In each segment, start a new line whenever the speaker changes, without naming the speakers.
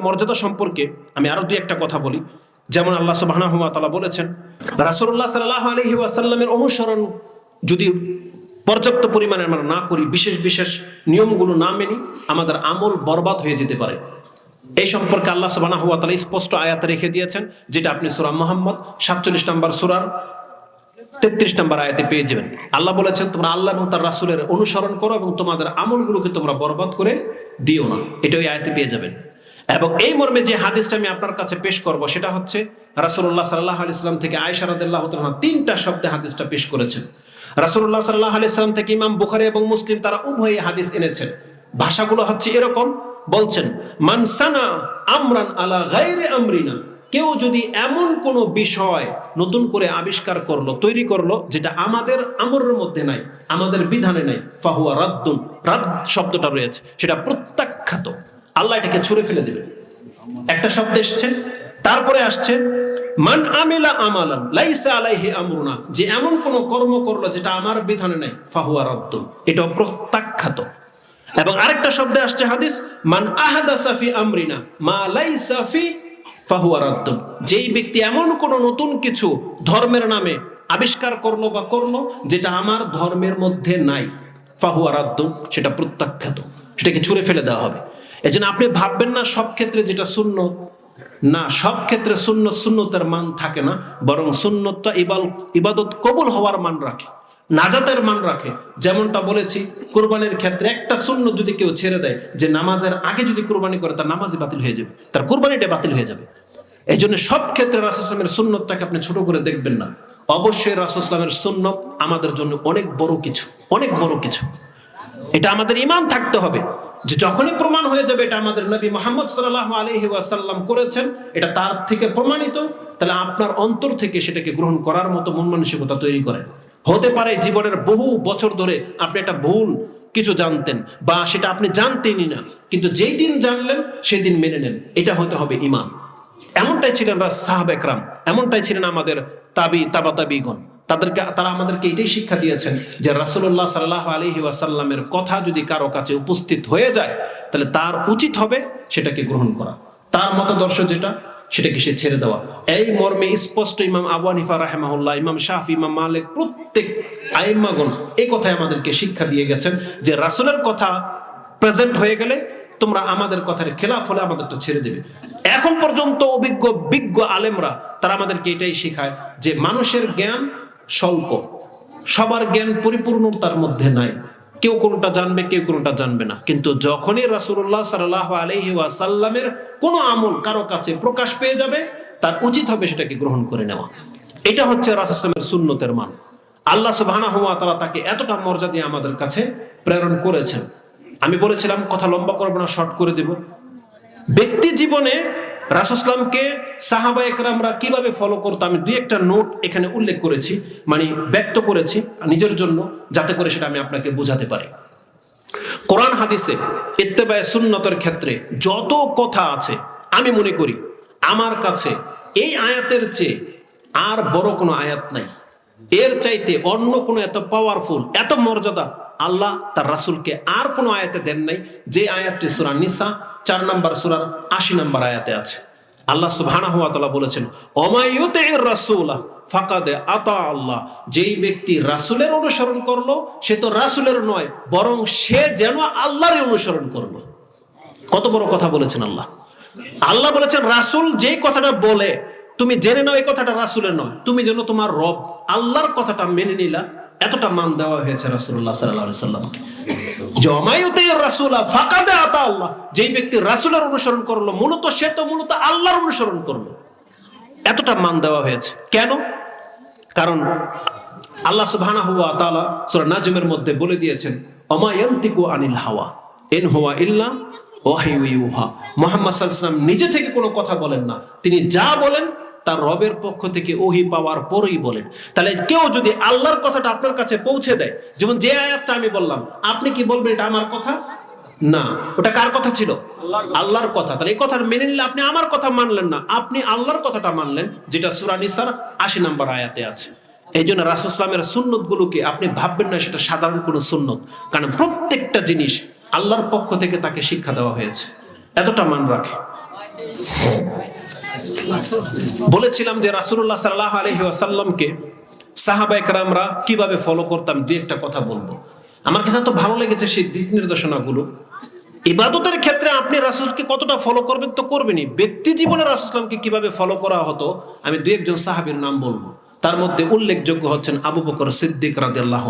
মর্যাদা সম্পর্কে আমি আরও দুই একটা কথা বলি। যেমন আল্লাহ তাআলা বলেছেন, রাসূলুল্লাহ সাল্লাল্লাহু আলাইহি ওয়াসাল্লামের অনুসরণ যদি পর্যাপ্ত পরিমাণে আমরা না করি, বিশেষ বিশেষ নিয়মগুলো না মেনি, আমাদের আমল বরবাদ হয়ে যেতে পারে। এই সম্পর্কে আল্লাহ তাআলা স্পষ্ট আয়াত রেখে দিয়েছেন, যেটা আপনি সূরা মুহাম্মদ 47 নম্বর সূরার তেত্রিশ নম্বর আয়াতে পেয়ে যাবেন। আল্লাহ বলেছেন, তোমরা আল্লাহ এবং তার রাসূলের অনুসরণ করো এবং তোমাদের আমলগুলোকে তোমরা বরবাদ করে দিও না। এটা ওই আয়াতে পেয়ে যাবেন। এবং এই মর্মে যে হাদিসটা আমি আপনার কাছে পেশ করব, সেটা হচ্ছে রাসূলুল্লাহ সাল্লাহ আলি ইসলাম থেকে আয়সা রাদিয়াল্লাহু তাআলা তিনটা শব্দে হাদিসটা পেশ করেছেন। রাসূলুল্লাহ সাল্লাহ আলি ইসলাম থেকে ইমাম বুখারী এবং মুসলিম তারা উভয়ে হাদিস এনেছেন। ভাষাগুলো হচ্ছে এরকম, বলছেন মানসানা আমরান আলা গায়রে আমরিনা। কেউ যদি এমন কোন বিষয় নতুন করে আবিষ্কার করল, তৈরি করল, যেটা আমাদের আমরের মধ্যে নাই, আমাদের বিধানে নাই, ফাহুয়া রাদ্দুন, রাদ শব্দটা রয়েছে, সেটা প্রত্যাখ্যাত। আল্লাহ এটাকে ছুঁড়ে ফেলে দেবে। একটা শব্দ এসছে, তারপরে আসছে, মান আমিলা আমালান, লাইসা আলাইহি আমরুনা যে এমন কোন কর্ম করল যেটা আমার বিধানে নাই, ফাহুয়া রাদ্দুন এটা প্রত্যাখ্যাত এবং আরেকটা শব্দে আসছে হাদিস, মান আহাদাসা ফি আমরিনা, মা লাইসা ফি ফাহুয়া রাদ্দুন যেই ব্যক্তি এমন কোন নতুন কিছু ধর্মের নামে আবিষ্কার করল বা করল যেটা আমার ধর্মের মধ্যে নাই, ফাহুয়া রাদ্দুন সেটা প্রত্যাখ্যাত, সেটাকে ছুঁড়ে ফেলে দেওয়া হবে। এজন্য আপনি ভাববেন না সব ক্ষেত্রে যেটা শূন্য না, সব ক্ষেত্রে শূন্য সুন্নতের মান থাকে না। বরং সুন্নতটা ইবাল ইবাদত কবুল হওয়ার মান রাখে, নাজাতের মান রাখে। যেমনটা বলেছি, কোরবানির ক্ষেত্রে একটা শূন্য যদি কেউ ছেড়ে দেয়, যে নামাজের আগে যদি কোরবানি করে, তার নামাজই বাতিল হয়ে যাবে, তার কোরবানিটা বাতিল হয়ে যাবে। এই জন্য সব ক্ষেত্রে রাসুসলামের সুন্নতটাকে আপনি ছোট করে দেখবেন না। অবশ্যই রাসুসলামের সুন্নত আমাদের জন্য অনেক বড় কিছু, অনেক বড় কিছু। এটা আমাদের ইমান থাকতে হবে। যে যখনই প্রমাণ হয়ে যাবে এটা আমাদের নবী মোহাম্মদ সাল্লাহ আলহি ওয়াসাল্লাম করেছেন, এটা তার থেকে প্রমাণিত, তাহলে আপনার অন্তর থেকে সেটাকে গ্রহণ করার মতো মন মানসিকতা তৈরি করেন হতে পারে জীবনের বহু বছর ধরে আপনি একটা ভুল কিছু জানতেন বা সেটা আপনি জানতেনই না, কিন্তু যেই দিন জানলেন, সেদিন মেনে নেন। এটা হতে হবে ইমান এমনটাই ছিলেন সাহাব একরাম এমনটাই ছিলেন আমাদের তাবি তাবা তাবিগণ তাদেরকে, তারা আমাদেরকে এটাই শিক্ষা দিয়েছেন যে রাসুল্লাহ সাল্লাহ আলহি ওয়াসাল্লামের কথা যদি কারও কাছে উপস্থিত হয়ে যায়, তাহলে তার উচিত হবে সেটাকে গ্রহণ করা। তার মতাদর্শ যেটা, সেটাকে সে ছেড়ে দেওয়া। এই মর্মে স্পষ্ট ইমাম আবু রাহেমাহুল্লাহ, ইমাম শাহ ইমাম মালিক, প্রত্যেক আইম্মাগণ এই কথাই আমাদেরকে শিক্ষা দিয়ে গেছেন যে রাসুলের কথা প্রেজেন্ট হয়ে গেলে তোমরা আমাদের কথার খেলাফ হলে আমাদেরটা ছেড়ে দেবে। এখন পর্যন্ত অভিজ্ঞ, বিজ্ঞ আলেমরা, তারা আমাদেরকে এটাই শেখায় যে মানুষের জ্ঞান স্বল্প সবার জ্ঞান পরিপূর্ণতার মধ্যে নাই। কেউ কোনটা জানবে, কেউ কোনটা জানবে না। কিন্তু যখনই রাসুল্লাহ সাল্লাহ আলহি কোনো আমল কারও কাছে প্রকাশ পেয়ে যাবে, তার উচিত হবে সেটাকে গ্রহণ করে নেওয়া। এটা হচ্ছে রাসুসলামের সুন্নতের মান। আল্লাহ সুবাহানা হুয়া তারা তাকে এতটা মর্যাদা আমাদের কাছে প্রেরণ করেছেন। আমি বলেছিলাম, কথা লম্বা করব না, শর্ট করে দেব। ব্যক্তি জীবনে রাসুসলামকে সাহাবা একরামরা কীভাবে ফলো করতো? আমি দুই একটা নোট এখানে উল্লেখ করেছি মানে ব্যক্ত করেছি নিজের জন্য, যাতে করে সেটা আমি আপনাকে বোঝাতে পারি। কোরআন হাদিসে ইত্তেবায় সুন্নতের ক্ষেত্রে যত কথা আছে, আমি মনে করি আমার কাছে এই আয়াতের চেয়ে আর বড় কোনো আয়াত নাই। এর চাইতে অন্য কোনো এত পাওয়ারফুল এত মর্যাদা আল্লাহ তার রাসুলকে আর কোনো আয়াতে দেন নাই, যে আয়াতটি সুরা নিসা চার নাম্বার সুরার আশি নাম্বার আয়াতে আছে। আল্লাহ সুবহানাহু ওয়া তাআলা বলেছেন অমায়ুতির রাসূলা ফাকাদে আতা আল্লাহ। যেই ব্যক্তি রাসূলের অনুসরণ করল, সে তো রাসূলের নয়, বরং সে যেন আল্লাহরই অনুসরণ করল। কত বড় কথা বলেছেন আল্লাহ। আল্লাহ বলেছেন, রাসূল যেই কথাটা বলে, তুমি জেনে নাও এই কথাটা রাসূলের নয়, তুমি যেন তোমার রব আল্লাহর কথাটা মেনে নিলা এতটা মান দেওয়া হয়েছে রাসূলুল্লাহ সাল্লাল্লাহু আলাইহি সাল্লামকে। জমায়তে রাসূলা ফাকাদে আতা আল্লাহ, যেই ব্যক্তি রাসূলের অনুসরণ করল, মূলত সে তো মূলত আল্লাহর অনুসরণ করল। এতটা মান দেওয়া হয়েছে। কেন? কারণ আল্লাহ সুবহানাহু ওয়া তাআলা সূরা নাজমের মধ্যে বলে দিয়েছেন অমায়ান্তিকু আনিল হাওয়া, ইন হুয়া ইল্লা ওয়াহিউ ইউহা মুহাম্মদ সাল্লাল্লাহু আলাইহি নিজে থেকে কোনো কথা বলেন না। তিনি যা বলেন তার রবের পক্ষ থেকে ওহি পাওয়ার পরই বলেন। তাহলে কেউ যদি আল্লাহর কথাটা আপনার কাছে পৌঁছে দেয় যেমন যে আয়াতটা আমি বললাম আপনি কি বলবেন এটা আমার কথা? না। ওটা কার কথা ছিল? আল্লাহর কথা। তাহলে এই কথাটা মেনে নিলে আপনি আমার কথা মানলেন না। আপনি আল্লাহর কথাটা মানলেন যেটা সুরা নিসার আশি নম্বর আয়াতে আছে। এই জন্য রাসুসলামের সুন্নত গুলোকে আপনি ভাববেন না সেটা সাধারণ কোনো সুন্নত। কারণ প্রত্যেকটা জিনিস আল্লাহর পক্ষ থেকে তাকে শিক্ষা দেওয়া হয়েছে। এতটা মান রাখে। বলেছিলাম যে রাসুল্লাহ সাল্লাহ আলহি আসাল্লামকে সাহাবাইকরামরা কীভাবে ফলো করতাম দু একটা কথা বলব। আমার কাছে তো ভালো লেগেছে সেই দিক নির্দেশনাগুলো। ইবাদতের ক্ষেত্রে আপনি রাসুলকে কতটা ফলো করবেন তো করবেনই। ব্যক্তি জীবনে রাসুসলামকে কীভাবে ফলো করা হতো, আমি দু একজন সাহাবির নাম বলব। তার মধ্যে উল্লেখযোগ্য হচ্ছেন আবু বকর সিদ্দিক রাজি আল্লাহ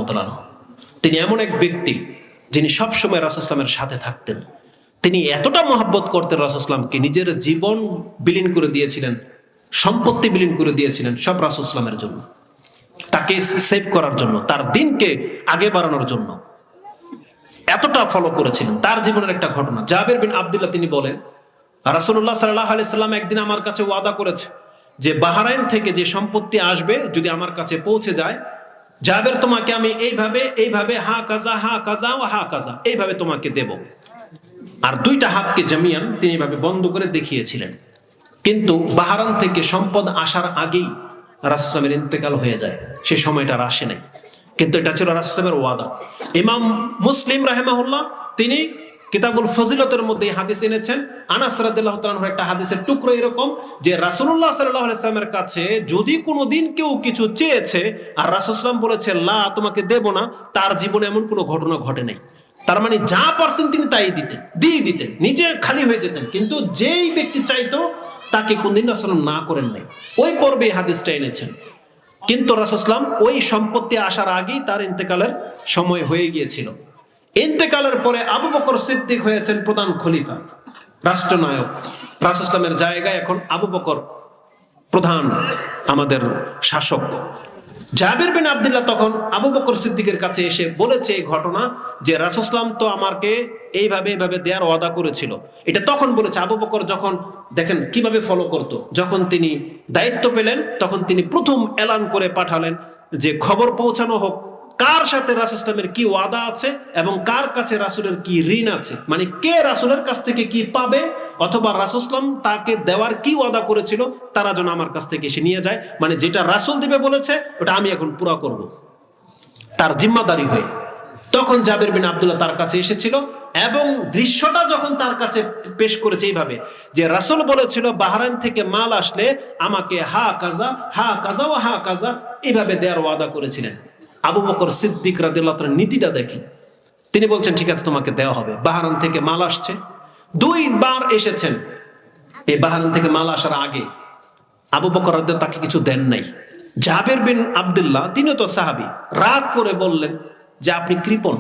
তিনি এমন এক ব্যক্তি যিনি সবসময় রাসুসলামের সাথে থাকতেন। তিনি এতটা মহাব্বত করতেন রাসুসলামকে নিজের জীবন বিলীন করে দিয়েছিলেন, সম্পত্তি বিলীন করে দিয়েছিলেন সব রাসুসলামের জন্য। তাকে সেভ করার জন্য, তার দিনকে আগে বাড়ানোর জন্য। এতটা ফলো করেছিলেন, তার জীবনের একটা ঘটনা। জাবের বিন আবদুল্লাহ তিনি বলেন রাসুল্লাহ সাল্লাহ আলাইসাল্লাম একদিন আমার কাছে ওয়াদা করেছে যে বাহারাইন থেকে যে সম্পত্তি আসবে, যদি আমার কাছে পৌঁছে যায়, জাবের তোমাকে আমি এইভাবে এইভাবে হা কাজা হা কাজা, ও হা কাজা, এইভাবে তোমাকে দেব। আর দুইটা হাতকে জামিয়ান তিনি এভাবে বন্ধ করে দেখিয়েছিলেন। কিন্তু বাহারান থেকে সম্পদ আসার আগেই রাসুসলামের ইন্তেকাল হয়ে যায়। সে সময়টা আর আসে নাই। কিন্তু এটা ছিল রাসুসলামের ওয়াদা। ইমাম মুসলিম রাহেমাহুল্লাহ তিনি কিতাবুল ফজিলতের মধ্যে হাদিস এনেছেন। আনাস রাদিল্লাহ তাআলার একটা হাদিসের টুকরো এরকম যে রাসূলুল্লাহ সাল্লাল্লাহু আলাইহি সাল্লামের কাছে যদি কোনো দিন কেউ কিছু চেয়েছে, আর রাসূলুল্লাহ বলেছে, লা, তোমাকে দেব না, তার জীবনে এমন কোনো ঘটনা ঘটে নাই। তার মানে যা পারতেন তিনি তাই দিতেন, দিয়ে দিতেন, নিজে খালি হয়ে যেতেন। কিন্তু যেই ব্যক্তি চাইতো, তাকে কোনদিন রাসূল না করেন নাই। ওই পর্বে হাদিসটা এনেছেন। কিন্তু রাসুসলাম ওই সম্পত্তি আসার আগেই তার ইন্তেকালের সময় হয়ে গিয়েছিল। ইন্তেকালের পরে আবু বকর সিদ্দিক হয়েছেন প্রধান খলিফা, রাষ্ট্রনায়ক। রাসুসলামের জায়গায় এখন আবু বকর প্রধান, আমাদের শাসক। জাবির বিন আবদুল্লাহ তখন আবু বকর সিদ্দিকের কাছে এসে বলেছে এই ঘটনা যে রাসুসলাম তো আমাকে এইভাবে এইভাবে দেওয়ার ওয়াদা করেছিল। এটা তখন বলেছে আবু বকর যখন, দেখেন কীভাবে ফলো করত। যখন তিনি দায়িত্ব পেলেন, তখন তিনি প্রথম এলান করে পাঠালেন যে খবর পৌঁছানো হোক। কার সাথে রাসুসলামের কি ওয়াদা আছে এবং কার কাছে রাসুলের কি ঋণ আছে? মানে কে রাসুলের কাছ থেকে কি পাবে? অথবা রাসুসলাম তাকে দেওয়ার কি ওয়াদা করেছিল? তারা যেন আমার কাছ থেকে এসে নিয়ে যায়। মানে যেটা রাসুল দিবে বলেছে, ওটা আমি এখন পুরা করব। তার জিম্মাদারি হয়ে। তখন জাবের বিন আবদুল্লাহ তার কাছে এসেছিল এবং দৃশ্যটা যখন তার কাছে পেশ করেছে এইভাবে যে রাসুল বলেছিল, বাহারাইন থেকে মাল আসলে আমাকে হা কাজা হা কাজা ও হা কাজা এইভাবে দেওয়ার ওয়াদা করেছিলেন। আবু বকর সিদ্দিক রাদিল্লাহ নীতিটা দেখেন। তিনি বলছেন, ঠিক আছে, তোমাকে দেওয়া হবে। বাহারান থেকে মাল আসছে। দুইবার এসেছেন। এই বাহারান থেকে মাল আসার আগে আবু বকর তাকে কিছু দেন নাই। জাবের বিন আবদুল্লাহ তিনিও তো সাহাবি, রাগ করে বললেন যে আপনি কৃপণ।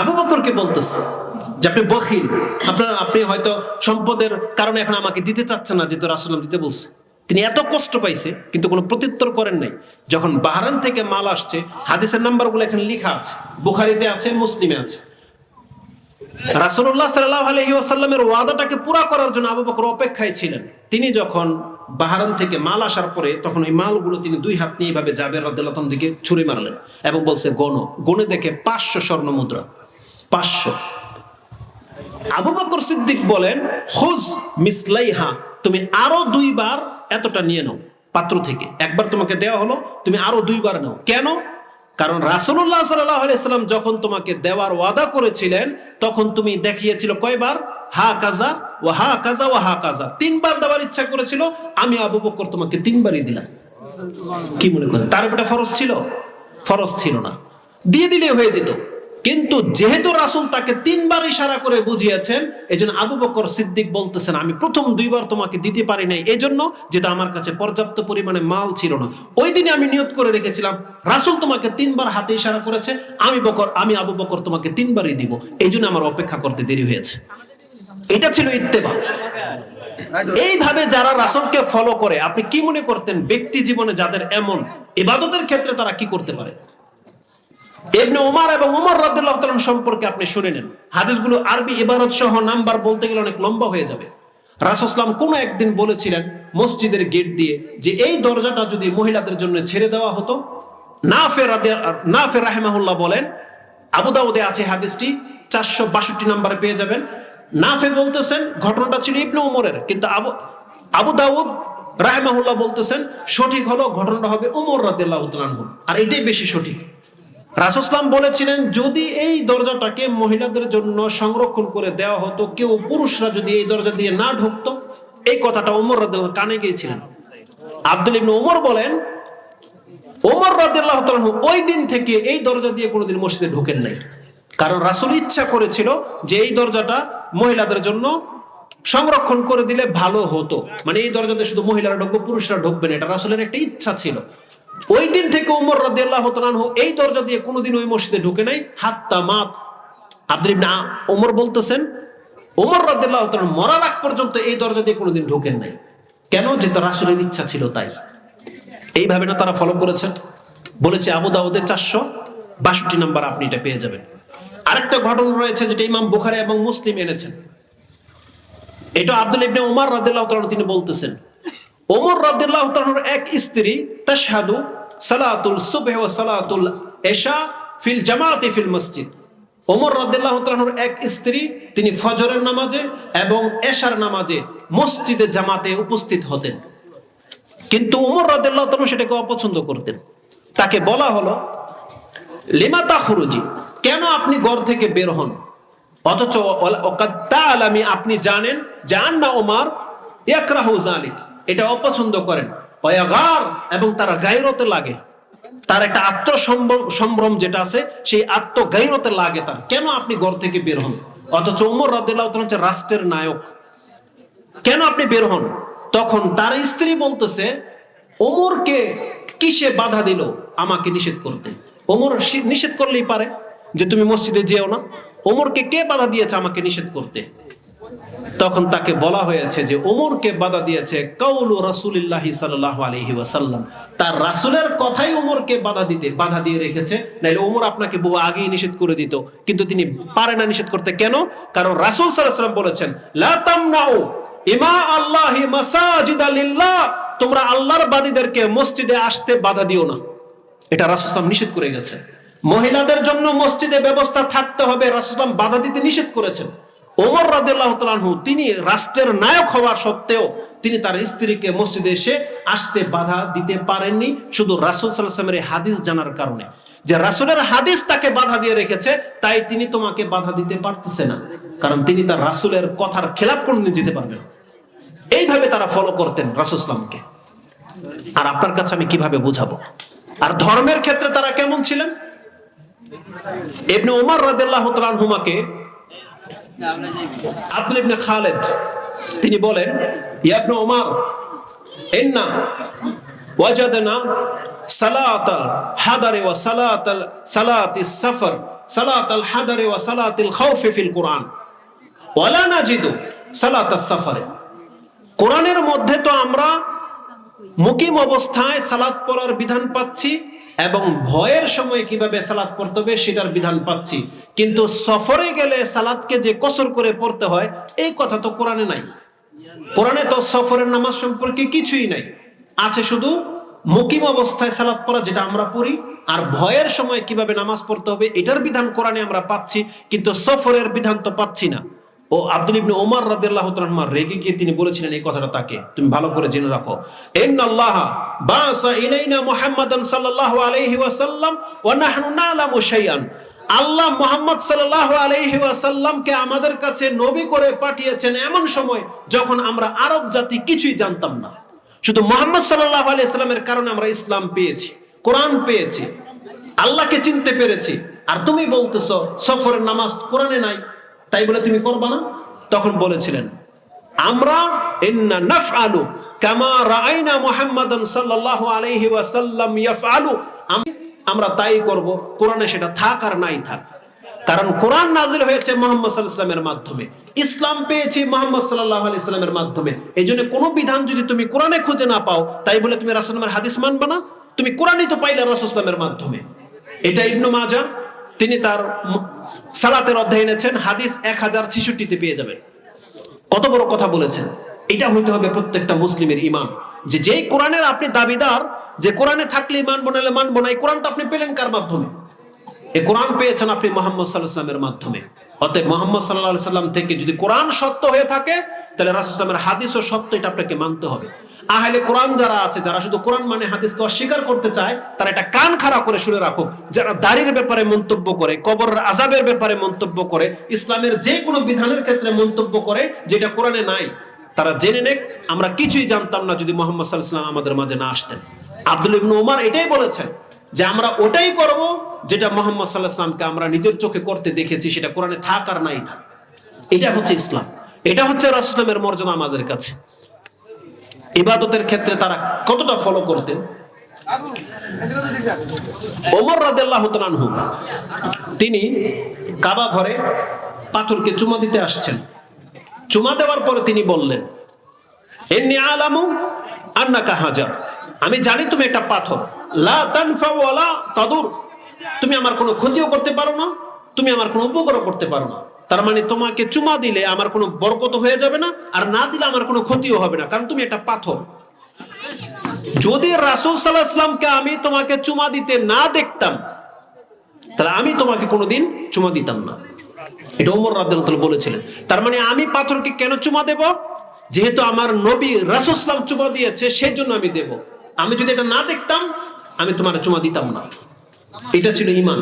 আবু বকরকে বলতেছে যে আপনি বখিল। আপনার, আপনি হয়তো সম্পদের কারণে এখন আমাকে দিতে চাচ্ছেন না, যেহেতু রাসুলাম দিতে বলছে। তিনি এত কষ্ট পাইছে, কিন্তু কোনো প্রত্যুত্তর করেন নাই। যখন বাহারান থেকে মাল আসছে, হাদিসের নাম্বারগুলো এখানে লেখা আছে। বুখারিতে আছে, মুসলিমে আছে। রাসুল্লাহ সাল্লাহ আলহি আসাল্লামের ওয়াদাটাকে পুরা করার জন্য আবু বকর অপেক্ষায় ছিলেন। তিনি যখন বাহারান থেকে মাল আসার পরে তখন ওই মালগুলো তিনি দুই হাত নিয়ে এইভাবে জাবের রাদ্দাল্লাতন দিকে ছুড়ে মারলেন এবং বলছে, গণ। গণে দেখে পাঁচশো স্বর্ণ মুদ্রা। পাঁচশো। আবু বকর সিদ্দিক বলেন হুজ মিসলাইহা, তুমি আরও দুইবার এতটা নিয়ে নাও পাত্র থেকে। একবার তোমাকে দেওয়া হলো, তুমি আরও দুইবার নাও। কেন? কারণ রাসুল্লাহ সাল্লাম যখন তোমাকে দেওয়ার ওয়াদা করেছিলেন, তখন তুমি দেখিয়েছিল কয়বার? হা কাজা ও হা কাজা ও হা কাজা। তিনবার দেওয়ার ইচ্ছা করেছিল, আমি আবু বকর তোমাকে তিনবারই দিলাম। কি মনে করেন? তার উপরে ফরজ ছিল? ফরজ ছিল না। দিয়ে দিলে হয়ে যেত। কিন্তু যেহেতু রাসুল তাকে তিনবার ইশারা করে বুঝিয়েছেন এই জন্য আবু বকর সিদ্দিক বলতেছেন, আমি প্রথম দুইবার তোমাকে দিতে পারি নাই। এই জন্য যেটা আমার কাছে পর্যাপ্ত পরিমাণে মাল ছিল না। ওই দিনে আমি নিয়ত করে রেখেছিলাম, রাসুল তোমাকে তিনবার হাতে ইশারা করেছে, আমি বকর, আমি আবু বকর তোমাকে তিনবারই দিব। এই জন্য আমার অপেক্ষা করতে দেরি হয়েছে। এটা ছিল ইত্তেবা। এইভাবে যারা রাসুলকে ফলো করে, আপনি কি মনে করতেন ব্যক্তি জীবনে যাদের এমন ইবাদতের ক্ষেত্রে তারা কি করতে পারে? এমনি ওমার এবং তাআলা সম্পর্কে আপনি শুনে নেন। হাদিসগুলো আরবি ইবারত সহ নাম্বার বলতে গেলে অনেক লম্বা হয়ে যাবে। একদিন বলেছিলেন মসজিদের গেট দিয়ে যে এই দরজাটা যদি মহিলাদের জন্য ছেড়ে দেওয়া হতো না ফের না ফের রাহেমাহুল্লাহ বলেন, আবু দাউদে আছে হাদিসটি, চারশো বাষট্টি নাম্বারে পেয়ে যাবেন। নাফে বলতেছেন, ঘটনাটা ছিল ইবনে উমরের, কিন্তু আবু আবু দাউদ রাহেমাহুল্লাহ বলতেছেন, সঠিক হলো, ঘটনাটা হবে উমর রাদিল্লাহ আর এটাই বেশি সঠিক। রাসুসলাম বলেছিলেন, যদি এই দরজাটাকে মহিলাদের জন্য সংরক্ষণ করে দেওয়া হতো, কেউ পুরুষরা যদি এই দরজা দিয়ে না ঢুকতো? এই কথাটা ওমর রাদিয়াল্লাহু কানে গিয়েছিলেন। আব্দুল ইবনে ওমর বলেন ওমর রাদিয়াল্লাহু ওই দিন থেকে এই দরজা দিয়ে কোনোদিন মসজিদে ঢোকেন নাই। কারণ রাসুল ইচ্ছা করেছিল যে এই দরজাটা মহিলাদের জন্য সংরক্ষণ করে দিলে ভালো হতো। মানে এই দরজাতে শুধু মহিলারা ঢুকবে, পুরুষরা ঢুকবে না, এটা রাসূলের একটা ইচ্ছা ছিল। ওই দিন থেকে ওমর রাদিয়াল্লাহু তাআলা আনহু এই দরজা দিয়ে কোনোদিন ওই মসজিদে ঢুকে নাই। হাত্তা মাত। আব্দুল ইবনে ওমর বলতেছেন, ওমর রাদিয়াল্লাহু তাআলা মরার আগ পর্যন্ত এই দরজা দিয়ে কোনোদিন ঢোকেন নাই। কেন? যেটা রাসূলের ইচ্ছা ছিল তাই। এইভাবে না তারা ফলো করেছেন। বলেছে, আবু দাউদের চারশো বাষট্টি নাম্বার আপনি এটা পেয়ে যাবেন। আরেকটা ঘটনা রয়েছে যেটা ইমাম বুখারি এবং মুসলিম এনেছেন। এটা আব্দুল ইবনে ওমর রাদিয়াল্লাহু তাআলা তিনি বলতেছেন ওমর রাদিয়াল্লাহু তাআলার এক স্ত্রী, তাশহাদু সালাতুল সুবহ ওয়া সালাতুল এশা ফিল জামাতে ফিল মসজিদ। ওমর রাদিয়াল্লাহু তাআলার এক স্ত্রী, তিনি ফজরের নামাজে এবং এশার নামাজে মসজিদে, জামাতে উপস্থিত হতেন। কিন্তু ওমর রাদিয়াল্লাহু তাআলা সেটাকে অপছন্দ করতেন। তাকে বলা হলো, লিমা তাখরুজি, কেন আপনি ঘর থেকে বের হন? অথচ আপনি জানেন যে আন্না ওমার ইয়াকরাহু যালিক। এটা অপছন্দ করেন। এবং তার গায়রতে লাগে। তার একটা আত্মসম্ভ্রম, সম্ভ্রম যেটা আছে, সেই আত্মগাইরতে লাগে তার। কেন আপনি ঘর থেকে বের হন? অথচ উমর রাদিয়াল্লাহু হচ্ছে রাষ্ট্রের নায়ক। কেন আপনি বের হন? তখন তার স্ত্রী বলতেছে, ওমরকে কিসে বাধা দিল? আমাকে নিষেধ করতে। ওমর নিষেধ করলেই পারে যে, তুমি মসজিদে যেও না। ওমরকে কে বাধা দিয়েছে? আমাকে নিষেধ করতে। তখন তাকে বলা হয়েছে যে ওমরকে বাধা দিয়েছে কাউলু রাসূলুল্লাহি সাল্লাল্লাহু আলাইহি ওয়াসাল্লাম। তার রাসূলের কথাই ওমরকে বাধা দিতে, বাধা দিয়ে রেখেছে। নাইলে ওমর আপনাকে বহু আগেই নিষেধ করে দিত। কিন্তু তিনি পারে না নিষেধ করতে। কেন? কারণ রাসূল ওয়াসাল্লাম বলেছেন, লা তামনাউ ইমা আল্লাহি তোমরা আল্লাহর বাদীদেরকে মসজিদে আসতে বাধা দিও না। এটা রাসুলাম নিষেধ করে গেছে। মহিলাদের জন্য মসজিদে ব্যবস্থা থাকতে হবে। রাসুলাম বাধা দিতে নিষেধ করেছেন। ওমর রাদিল্লাহ তালানহু তিনি রাষ্ট্রের নায়ক হওয়ার সত্ত্বেও তিনি তার স্ত্রীকে মসজিদে এসে আসতে বাধা দিতে পারেননি, শুধু রাসুল সাল্লামের হাদিস জানার কারণে। যে রাসুলের হাদিস তাকে বাধা দিয়ে রেখেছে, তাই তিনি তোমাকে বাধা দিতে পারতেছে না, কারণ তিনি তার রাসুলের কথার খেলাপ কোনদিন যেতে পারবেন না। এইভাবে তারা ফলো করতেন রাসুসলামকে আর আপনার কাছে আমি কীভাবে বুঝাবো? আর ধর্মের ক্ষেত্রে তারা কেমন ছিলেন? ইবনে ওমর রাদিয়াল্লাহু তাআলা আনহুমাকে আব্দুল ইবনে খালেদ, তিনি বলেন, ইয়া ইবনে ওমর ইন্না ওয়াজাদনা সালাতাল হাদারে ওয়া সালাতাল সালাতিস সাফর, সালাতাল হাদারে ওয়া সালাতিল খাউফি ফিল কুরআন। ওয়ালা নাজিদু সালাতাস সাফারে। কোরআনের মধ্যে তো আমরা মুকিম অবস্থায় সালাত পড়ার বিধান পাচ্ছি এবং ভয়ের সময় কীভাবে সালাত পড়তে হবে সেটার বিধান পাচ্ছি। কিন্তু সফরে গেলে সালাদকে যে কসর করে পড়তে হয়, এই কথা তো কোরআনে নাই। কোরআনে তো সফরের নামাজ সম্পর্কে কিছুই নাই। আছে শুধু মুকিম অবস্থায় সালাদ পড়া যেটা আমরা পড়ি, আর ভয়ের সময় কীভাবে নামাজ পড়তে হবে এটার বিধান কোরআনে আমরা পাচ্ছি, কিন্তু সফরের বিধান তো পাচ্ছি না। ও আব্দুল ইবনে ওমর রাদিয়াল্লাহু তাআলা রেগে গিয়ে তিনি বলেছিলেন এই কথাটা তাকে, তুমি ভালো করে জেনে রাখো। ইন্নাল্লাহ বাসা ইলাইনা মুহাম্মাদান সাল্লাল্লাহু আলাইহি ওয়াসাল্লাম ওয়া নাহনু নালামু শাইআন। আল্লাহ মুহাম্মদ সাল্লাল্লাহু আলাইহি ওয়াসাল্লামকে আমাদের কাছে নবী করে পাঠিয়েছেন এমন সময় যখন আমরা আরব জাতি কিছুই জানতাম না। শুধু মোহাম্মদ সাল্লাল্লাহু আলাইহি সাল্লামের কারণে আমরা ইসলাম পেয়েছি, কোরআন পেয়েছি, আল্লাহকে চিনতে পেরেছি। আর তুমি বলতেছো, সফরের নামাজ কোরআনে নাই। তাই বলে তুমি করবা না? তখন বলেছিলেন হয়েছে মোহাম্মদ ইসলাম পেয়েছি মোহাম্মদ মাধ্যমে। এই জন্য কোনো বিধান যদি তুমি কোরআনে খুঁজে না পাও, তাই বলে তুমি রাসূলের হাদিস মানবে না? তুমি কোরআনই তো পাইলে রাসূল ইসলামের মাধ্যমে। এটা ইবনু মাজা তিনি তার সালাতের অধ্যায় এনেছেন, হাদিস এক হাজার ছিষট্টিতে পেয়ে যাবেন। কত বড় কথা বলেছেন। এটা হইতে হবে প্রত্যেকটা মুসলিমের ইমান যে যেই কোরআনের আপনি দাবিদার, যে কোরআনে থাকলে ইমান বনালে মানবো না এই কোরআনটা আপনি পেলেন কার মাধ্যমে? এই কোরআন পেয়েছেন আপনি মোহাম্মদ সাল্লাহ সাল্লামের মাধ্যমে। অতএব মোহাম্মদ সাল্লাহ সাল্লাম থেকে যদি কোরআন সত্য হয়ে থাকে, তাহলে রাসুল ইসলামের হাদিস ও সত্য, এটা আপনাকে মানতে হবে। আহলে কোরআন যারা আছে, যারা শুধু কোরআন মানে হাদিসকে অস্বীকার করতে চায়, তারা এটা কান খাড়া করে শুনে রাখুক। যারা দাড়ির ব্যাপারে মন্তব্য করে কবর আজাবের ব্যাপারে মন্তব্য করে, ইসলামের যে কোনো বিধানের ক্ষেত্রে মন্তব্য করে, যেটা কোরআনে নাই, তারা জেনে নেক, আমরা কিছুই জানতাম না যদি মোহাম্মদ সাল্লাহ ইসলাম আমাদের মাঝে না আসতেন। আব্দুল ইবনু ওমর এটাই বলেছেন যে, আমরা ওটাই করব যেটা মোহাম্মদ সাল্লাহ ইসলামকে আমরা নিজের চোখে করতে দেখেছি, সেটা কোরআনে থাক আর নাই থাক। এটা হচ্ছে ইসলাম। এটা হচ্ছে রাসলামের মর্যাদা আমাদের কাছে। ইবাদতের ক্ষেত্রে তারা কতটা ফলো করতেন? তিনি কাবা ঘরে পাথরকে চুমা দিতে আসছেন। চুমা দেওয়ার পরে তিনি বললেন এমনি আলামু আন্নাকা হাজার। আমি জানি তুমি একটা পাথর। লা ওয়ালা তাদুর। তুমি আমার কোনো ক্ষতিও করতে পারো না, তুমি আমার কোনো উপকারও করতে পারো না। তার মানে তোমাকে চুমা দিলে আমার কোনো বরকত হয়ে যাবে না, আর না দিলে আমার কোনো ক্ষতিও হবে না, কারণ তুমি একটা পাথর। যদি রাসূল আলাইহি সাল্লামকে আমি তোমাকে চুমা দিতে না দেখতাম, তাহলে আমি তোমাকে কোনোদিন চুমা দিতাম না। এটা ওমর রাদিয়াল্লাহু বলেছিলেন। তার মানে আমি পাথরকে কেন চুমা দেব? যেহেতু আমার নবী রাসূল সাল্লাম চুমা দিয়েছে সেই জন্য আমি দেব। আমি যদি এটা না দেখতাম, আমি তোমার চুমা দিতাম না। এটা ছিল ইমান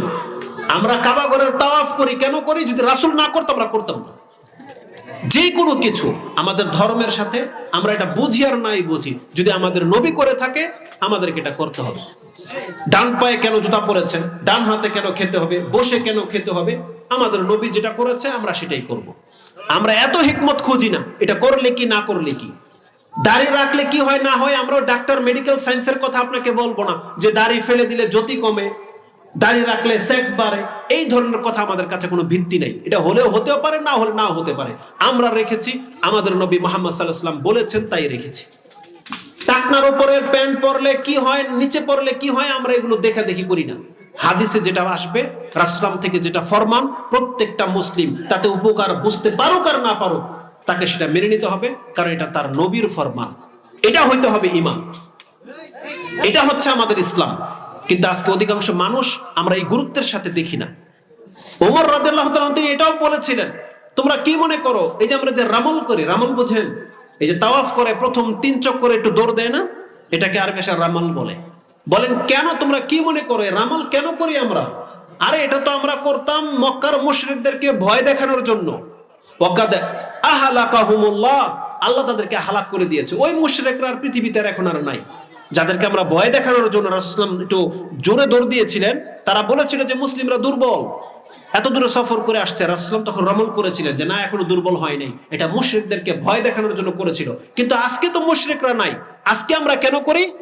আমরা কাবা ঘরের তাওয়াফ করি, কেন করি? যদি রাসুল না করতো, আমরা করতাম না। যে কোনো কিছু, আমাদের ধর্মের সাথে আমরা এটা বুঝি আর নাই বুঝি। যদি আমাদের নবী করে থাকে, আমাদেরকে এটা করতে হবে। ডান পায়ে কেন জুতা পরেছেন? ডান হাতে কেন খেতে হবে? বসে কেন খেতে হবে? আমাদের নবী যেটা করেছে, আমরা সেটাই করব। আমরা এত হিকমত খুঁজি না, এটা করলে কি, না করলে কি? দাড়ি রাখলে কি হয়, না হয়, আমরাও ডাক্তার মেডিকেল সায়েন্সের কথা আপনাকে বলব না। যে দাড়ি ফেলে দিলে জ্যোতি কমে দাড়ি রাখলে সেক্স বাড়ে। এই ধরনের কথা আমাদের কাছে কোনো ভিত্তি নেই। এটা হলেও হতেও পারে, না হলে নাও হতে পারে। আমরা রেখেছি, আমাদের নবী মোহাম্মদ সাল্লাহ সাল্লাম বলেছেন, তাই রেখেছি। টাকনার উপরের প্যান্ট পরলে কি হয়, নিচে পরলে কি হয়, আমরা এগুলো দেখা দেখি করি না। হাদিসে যেটা আসবে রাসলাম থেকে যেটা ফরমান, প্রত্যেকটা মুসলিম তাতে উপকার বুঝতে পারুক আর না পারুক, তাকে সেটা মেনে নিতে হবে, কারণ এটা তার নবীর ফরমান। এটা হইতে হবে ইমান এটা হচ্ছে আমাদের ইসলাম। কিন্তু আজকে অধিকাংশ মানুষ আমরা এই গুরুত্বের সাথে দেখি না। ওমর তাআলা তিনি এটাও বলেছিলেন, তোমরা কি মনে করো? এই যে আমরা যে রামল করি, রামল বুঝেন? এই যে তাওয়াফ করে, প্রথম তিন চক্করে একটু দৌড় দেয় না? এটাকে আর বেশা রামাল বলে। বলেন, কেন? তোমরা কি মনে করো? রামাল কেন করি আমরা? আরে, এটা তো আমরা করতাম মক্কার মুশরিকদেরকে ভয় দেখানোর জন্য। আল্লাহ তাদেরকে হালাক করে দিয়েছে। ওই মুশরিকরা আর পৃথিবীতে এখন আর নাই। যাদেরকে আমরা ভয় দেখানোর জন্য রাসূলুল্লাহ একটু জোরে দৌড় দিয়েছিলেন, তারা বলেছিল যে মুসলিমরা দুর্বল। এত দূরে সফর করে আসছে রাসলাম তখন রমন করেছিলেন যে, না, এখনও দুর্বল হয় নাই। এটা মুশরিকদেরকে ভয় দেখানোর জন্য করেছিল। কিন্তু আজকে তো মুশরিকরা নাই। আজকে আমরা কেন করি?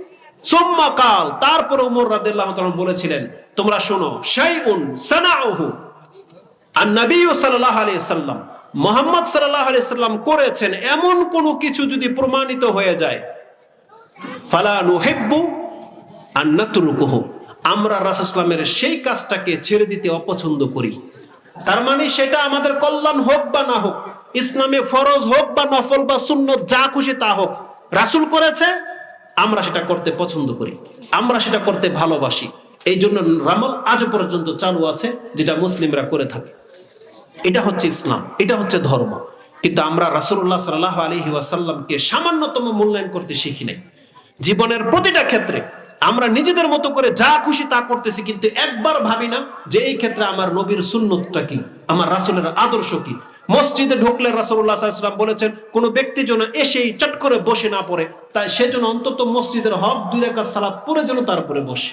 সোম্মা কাল, তারপরে উমর রাদিয়াল্লাহু তাআলা বলেছিলেন, তোমরা শোনো, শাইউন সানাউহু। আর নবী সাল্লাল্লাহু আলাইহি সাল্লাম মোহাম্মদ সাল্লাল্লাহু আলাইহি সাল্লাম করেছেন, এমন কোনো কিছু যদি প্রমাণিত হয়ে যায় ফালা নুহিব্বু আন নাতরুকুহু। আমরা রাসুসলামের সেই কাজটাকে ছেড়ে দিতে অপছন্দ করি। তার মানে সেটা আমাদের কল্যাণ হোক বা না হোক, ইসলামে ফরজ হোক বা নফল বা শূন্য যা খুশি তা হোক, রাসুল করেছে, আমরা সেটা করতে পছন্দ করি, আমরা সেটা করতে ভালোবাসি। এই জন্য রামল আজও পর্যন্ত চালু আছে, যেটা মুসলিমরা করে থাকে। এটা হচ্ছে ইসলাম, এটা হচ্ছে ধর্ম। কিন্তু আমরা রাসুল্লাহ সাল্লাহ আলহি ওয়াসাল্লামকে সামান্যতম মূল্যায়ন করতে শিখি নাই। জীবনের প্রতিটা ক্ষেত্রে আমরা নিজেদের মতো করে যা খুশি তা করতেছি, কিন্তু একবার ভাবি না যে এই ক্ষেত্রে আমার নবীর সুন্নতটা কি? আমার রাসুলের আদর্শ কি? মসজিদে ঢুকলে রাসুল্লাহাম বলেছেন, কোন ব্যক্তি যেন এসেই চট করে বসে না পড়ে, তাই সে যেন অন্তত মসজিদের হক দুই রেখা সালাদ পরে যেন তারপরে বসে।